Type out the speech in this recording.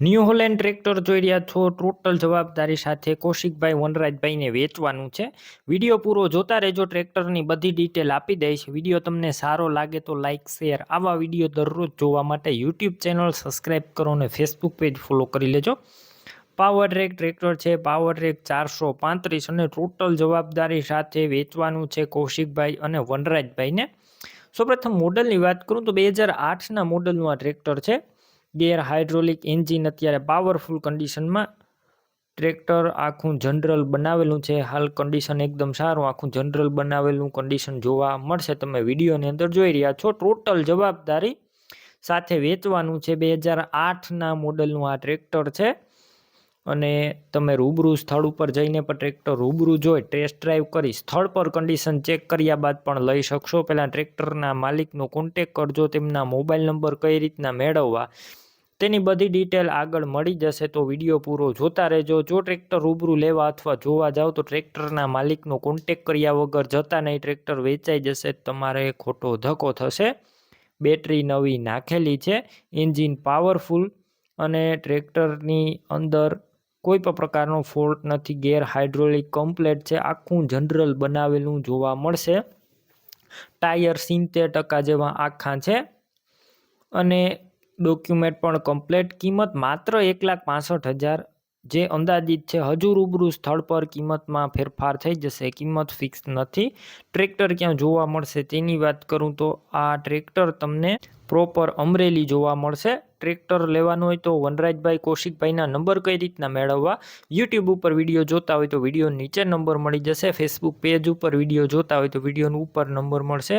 New Holland tractor જોઈ રહ્યા છો. ટોટલ જવાબદારી સાથે કૌશિકભાઈ વનરાજભાઈને વેચવાનું છે. વીડિયો પૂરો જોતા રહેજો. ટ્રેક્ટરની બધી ડિટેલ આપી દઈશ. વીડિયો તમને સારો લાગે તો લાઇક શેર આવા વીડિયો દરરોજ જોવા માટે યુટ્યુબ ચેનલ સબસ્ક્રાઈબ કરો અને ફેસબુક પેજ ફોલો કરી લેજો. પાવર રેક ટ્રેક્ટર છે. પાવર રેક ચારસો પાંત્રીસ અને ટોટલ જવાબદારી સાથે વેચવાનું છે કૌશિકભાઈ અને વનરાજભાઈને. સૌપ્રથમ મોડલની વાત કરું તો બે હજાર આઠના મોડલનું આ ટ્રેક્ટર છે. ગેર હાઇડ્રોલિક એન્જિન અત્યારે પાવરફુલ કન્ડિશનમાં ટ્રેક્ટર આખું જનરલ બનાવેલું છે. હાલ કન્ડિશન એકદમ સારું, આખું જનરલ બનાવેલું કન્ડિશન જોવા મળશે. તમે વિડીયોની અંદર જોઈ રહ્યા છો ટોટલ જવાબદારી સાથે વેચવાનું છે. બે હજાર આઠના મોડલનું આ ટ્રેક્ટર છે. અને તમે રૂબરૂ સ્થળ ઉપર જઈને પણ ટ્રેક્ટર રૂબરૂ જોઈ ટેસ્ટ ડ્રાઈવ કરી સ્થળ પર કન્ડિશન ચેક કર્યા બાદ પણ લઈ શકશો. પહેલાં ટ્રેક્ટરના માલિકનો કોન્ટેક કરજો, તેમના મોબાઈલ નંબર કઈ રીતના મેળવવા, તેની બધી ડિટેલ આગળ મળી જશે તો વીડિયો પૂરો જોતા રહેજો. જો ટ્રેક્ટર રૂબરૂ લેવા અથવા જોવા જાઓ તો ટ્રેક્ટરના માલિકનો કોન્ટેક કર્યા વગર જતા નહીં. ટ્રેક્ટર વેચાઈ જશે, તમારે ખોટો ધક્કો થશે. બેટરી નવી નાખેલી છે એન્જિન પાવરફુલ અને ટ્રેક્ટરની અંદર કોઈ પણ પ્રકારનો ફોલ્ટ નથી, ગેર હાઇડ્રોલિક કમ્પ્લેટ છે. આખું જનરલ બનાવેલું જોવા મળશે. ટાયર સિત્તેર ટકા જેવા આખા છે અને ડોક્યુમેન્ટ પણ કમ્પ્લેટ કિંમત માત્ર એક લાખ પાસઠ હજાર જે અંદાજિત છે, હજુ રૂબરૂ સ્થળ પર કિંમતમાં ફેરફાર થઈ જશે. કિંમત ફિક્સ નથી. ટ્રેક્ટર ક્યાં જોવા મળશે તેની વાત કરું તો આ ટ્રેક્ટર તમને પ્રોપર અમરેલી જોવા મળશે. ટ્રેક્ટર લેવાનું હોય તો વનરાજભાઈ કૌશિકભાઈના નંબર કઈ રીતના મેળવવા? યુટ્યુબ ઉપર વીડિયો જોતા હોય તો વીડિયો નીચે નંબર મળી જશે. ફેસબુક પેજ ઉપર વીડિયો જોતા હોય તો વિડીયોનું ઉપર નંબર મળશે.